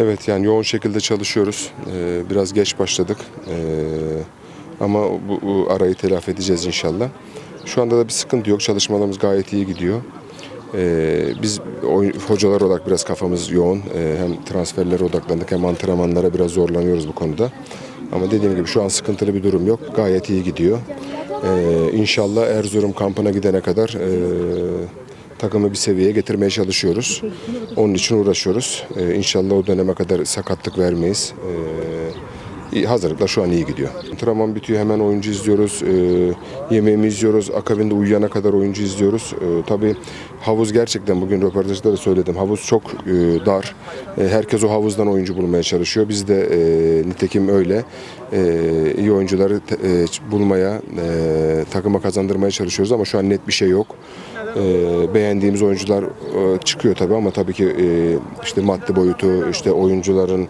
Evet yani yoğun şekilde çalışıyoruz. Ee, biraz geç başladık. Ee, ama bu, bu arayı telafi edeceğiz inşallah. Şu anda da bir sıkıntı yok. Çalışmalarımız gayet iyi gidiyor. Ee, biz hocalar olarak biraz kafamız yoğun. Ee, hem transferlere odaklandık hem antrenmanlara biraz zorlanıyoruz bu konuda. Ama dediğim gibi şu an sıkıntılı bir durum yok. Gayet iyi gidiyor. Ee, inşallah Erzurum kampına gidene kadar e, takımı bir seviyeye getirmeye çalışıyoruz. Onun için uğraşıyoruz. Ee, inşallah o döneme kadar sakatlık vermeyiz. Ee, hazırlıklar şu an iyi gidiyor. Antrenman bitiyor hemen oyuncu izliyoruz. Ee, yemeğimi izliyoruz. Akabinde uyuyana kadar oyuncu izliyoruz. Ee, tabii havuz gerçekten bugün röportajda da söyledim. Havuz çok e, dar. E, herkes o havuzdan oyuncu bulmaya çalışıyor. Biz de e, nitekim öyle. E, iyi oyuncuları e, bulmaya, e, takıma kazandırmaya çalışıyoruz ama şu an net bir şey yok. E, beğendiğimiz oyuncular e, çıkıyor tabii ama tabii ki e, işte maddi boyutu, işte oyuncuların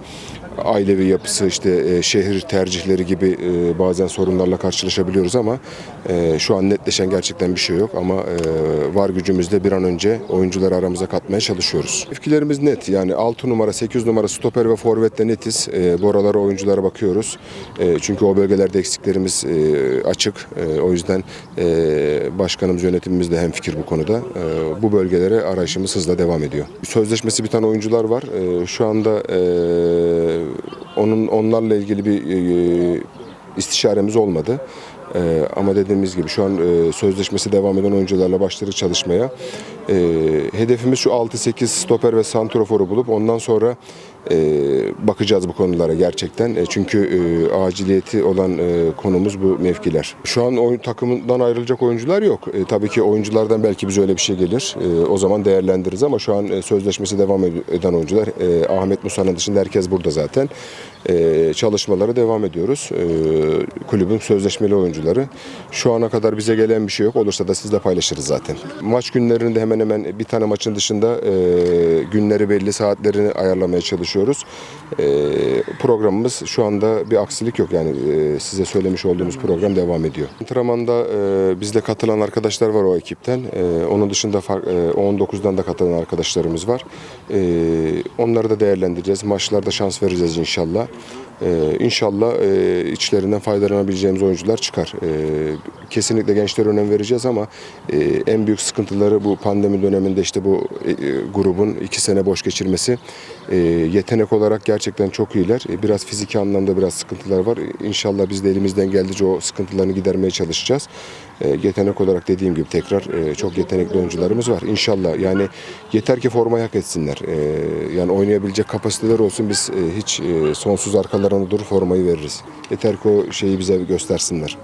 ailevi yapısı, işte e, şehir tercihleri gibi e, bazen sorunlarla karşılaşabiliyoruz ama e, şu an netleşen gerçekten bir şey yok ama e, var gücümüzle bir an önce oyuncuları aramıza katmaya çalışıyoruz. Mevkilerimiz net yani 6 numara, 8 numara stoper ve forvetle netiz. E, bu aralara oyunculara bakıyoruz. E, çünkü o bölgelerde eksiklerimiz e, açık. E, o yüzden e, başkanımız, yönetimimiz de hemfikir bu konuda. E, bu bölgelere arayışımız hızla devam ediyor. Sözleşmesi biten oyuncular var. E, şu anda e, onun onlarla ilgili bir e, istişaremiz olmadı. E, ama dediğimiz gibi şu an e, sözleşmesi devam eden oyuncularla başladık çalışmaya. E, hedefimiz şu 6-8 stoper ve santroforu bulup ondan sonra e, bakacağız bu konulara gerçekten. E, çünkü e, aciliyeti olan e, konumuz bu mevkiler. Şu an oyun takımından ayrılacak oyuncular yok. E, tabii ki oyunculardan belki bize öyle bir şey gelir. E, o zaman değerlendiririz ama şu an e, sözleşmesi devam ed- eden oyuncular e, Ahmet Musa'nın dışında herkes burada zaten. E, çalışmalara devam ediyoruz. E, kulübün sözleşmeli oyuncuları. Şu ana kadar bize gelen bir şey yok. Olursa da sizle paylaşırız zaten. Maç günlerinde hemen hemen bir tane maçın dışında e, günleri belli saatlerini ayarlamaya çalışıyoruz. E, programımız şu anda bir aksilik yok. Yani e, size söylemiş olduğumuz program devam ediyor. Antrenmanda e, bizde katılan arkadaşlar var o ekipten. E, onun dışında far- e, 19'dan da katılan arkadaşlarımız var. E, onları da değerlendireceğiz. Maçlarda şans vereceğiz inşallah. Ee, inşallah e, içlerinden faydalanabileceğimiz oyuncular çıkar. Ee, kesinlikle gençlere önem vereceğiz ama e, en büyük sıkıntıları bu pandemi döneminde işte bu e, e, grubun iki sene boş geçirmesi. E, yetenek olarak gerçekten çok iyiler. E, biraz fiziki anlamda biraz sıkıntılar var. İnşallah biz de elimizden geldiğince o sıkıntılarını gidermeye çalışacağız. E, yetenek olarak dediğim gibi tekrar e, çok yetenekli oyuncularımız var. İnşallah yani yeter ki formayı hak etsinler. E, yani oynayabilecek kapasiteler olsun biz e, hiç e, sonsuz arkalarında dur formayı veririz. Yeter ki o şeyi bize göstersinler.